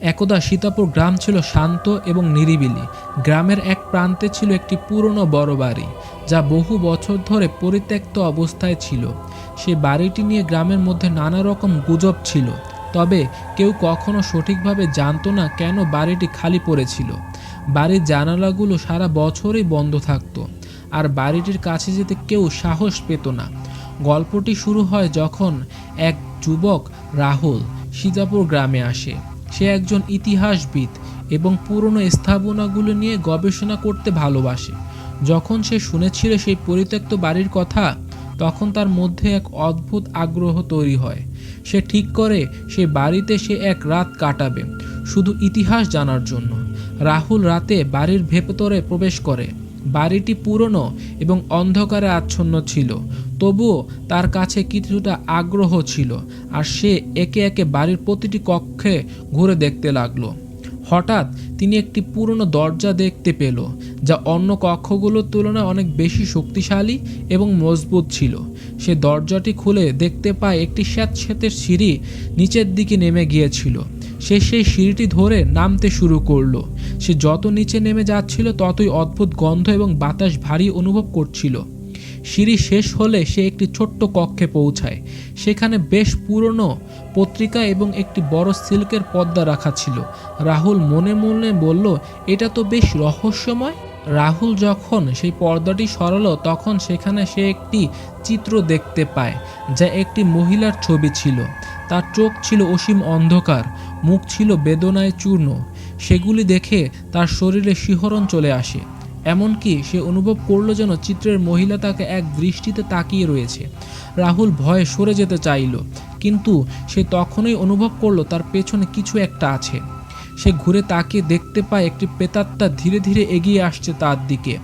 একদা সীতাপুর গ্রাম ছিল শান্ত এবং নিরিবিলি। গ্রামের এক প্রান্তে ছিল একটি পুরনো বড় বাড়ি, যা বহু বছর ধরে পরিত্যক্ত অবস্থায় ছিল। সে বাড়িটি নিয়ে গ্রামের মধ্যে নানা রকম গুজব ছিল, তবে কেউ কখনো সঠিকভাবে জানতো না কেন বাড়িটি খালি পড়েছিল। বাড়ির জানালাগুলো সারা বছরই বন্ধ থাকতো, আর বাড়িটির কাছে যেতে কেউ সাহস পেত না। গল্পটি শুরু হয় যখন এক যুবক রাহুল সীতাপুর গ্রামে আসে। সে একজন ইতিহাসবিদ এবং পুরনো স্থাপনাগুলো নিয়ে গবেষণা করতে ভালোবাসে। যখন সে শুনেছিল সেই পরিত্যক্ত বাড়ির কথা, তখন তার মধ্যে এক অদ্ভুত আগ্রহ তৈরি হয়। সে ঠিক করে সে বাড়িতে সে এক রাত কাটাবে, শুধু ইতিহাস জানার জন্য। রাহুল রাতে বাড়ির ভেতরে প্রবেশ করে। বাড়িটি পুরনো এবং অন্ধকারে আচ্ছন্ন ছিল। তবুও তার কাছে কিছুটা আগ্রহ ছিল আর সে একে একে বাড়ির প্রতিটি কক্ষে ঘুরে দেখতে লাগল। হঠাৎ তিনি একটি পুরনো দরজা দেখতে পেল, যা অন্য কক্ষগুলোর তুলনায় অনেক বেশি শক্তিশালী এবং মজবুত ছিল। সে দরজাটি খুলে দেখতে পায় একটি স্যাঁতস্যাঁতের সিঁড়ি নিচের দিকে নেমে গিয়েছিল। সে সেই সিঁড়িটি ধরে নামতে শুরু করল। সে যত নিচে নেমে যাচ্ছিল, ততই অদ্ভুত গন্ধ এবং বাতাস ভারী অনুভব করছিল। সিঁড়ি শেষ হলে সে একটি ছোট্ট কক্ষে পৌঁছায়। সেখানে বেশ পুরনো পত্রিকা এবং একটি বড় সিল্কের পর্দা রাখা ছিল। রাহুল মনে মনে বলল, এটা তো বেশ রহস্যময়। রাহুল যখন সেই পর্দাটি সরালো, তখন সেখানে সে একটি চিত্র দেখতে পায়, যা একটি মহিলার ছবি ছিল। তার চোখ ছিল অসীম অন্ধকার, মুখ ছিল বেদনায় চূর্ণ। সেগুলি দেখে তার শরীরে শিহরণ চলে আসে। এমনকি সে অনুভব করল যেন চিত্রের মহিলা তাকে এক দৃষ্টিতে তাকিয়ে রয়েছে। রাহুল ভয়ে সরে যেতে চাইল, কিন্তু সে তখনই অনুভব করল তার পেছনে কিছু একটা আছে। সে ঘুরে তাকে দেখতে পায় একটি প্রেতাত্মা ধীরে ধীরে এগিয়ে আসছে তার দিকে।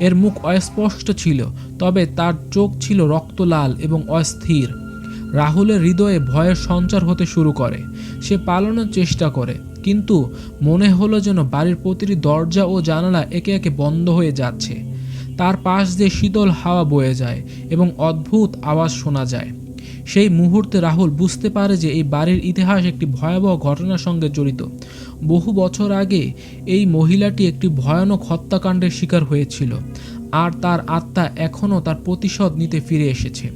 এর মুখ অস্পষ্ট ছিল, তবে তার চোখ ছিল রক্তলাল এবং অস্থির। রাহুলের হৃদয়ে ভয়ের সঞ্চার হতে শুরু করে। সে পালানোর চেষ্টা করে। কিন্তু মনে হলো যেন বাড়ির প্রতিটি দরজা ও জানালা একে একে বন্ধ হয়ে যাচ্ছে। তার পাশ দিয়ে শীতল হাওয়া বয়ে যায় এবং অদ্ভুত আওয়াজ শোনা যায়। সেই মুহূর্তে রাহুল বুঝতে পারে যে এই বাড়ির ইতিহাস একটি ভয়াবহ ঘটনার সঙ্গে জড়িত। বহু বছর আগে এই মহিলাটি একটি ভয়ানক হত্যাকাণ্ডের শিকার হয়েছিল, আর তার আত্মা এখনও তার প্রতিশোধ নিতে ফিরে এসেছে।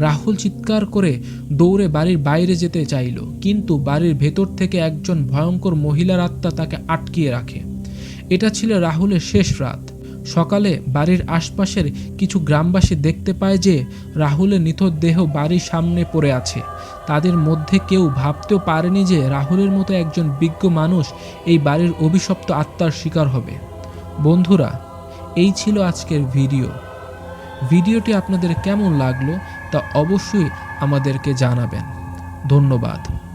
রাহুল চিৎকার করে দৌড়ে বাড়ির বাইরে যেতে চাইল, কিন্তু বাড়ির ভেতর থেকে একজন ভয়ঙ্কর মহিলার আত্মা তাকে আটকিয়ে রাখে। এটা ছিল রাহুলের শেষ রাত। সকালে বাড়ির আশপাশের কিছু গ্রামবাসী দেখতে পায় যে রাহুলের নিথর দেহ বাড়ির সামনে পড়ে আছে। তাদের মধ্যে কেউ ভাবতেও পারেনি যে রাহুলের মতো একজন বিজ্ঞ মানুষ এই বাড়ির অভিশপ্ত আত্মার শিকার হবে। বন্ধুরা, এই ছিল আজকের ভিডিও। ভিডিওটি আপনাদের কেমন লাগল তা অবশ্যই আমাদেরকে জানাবেন। ধন্যবাদ।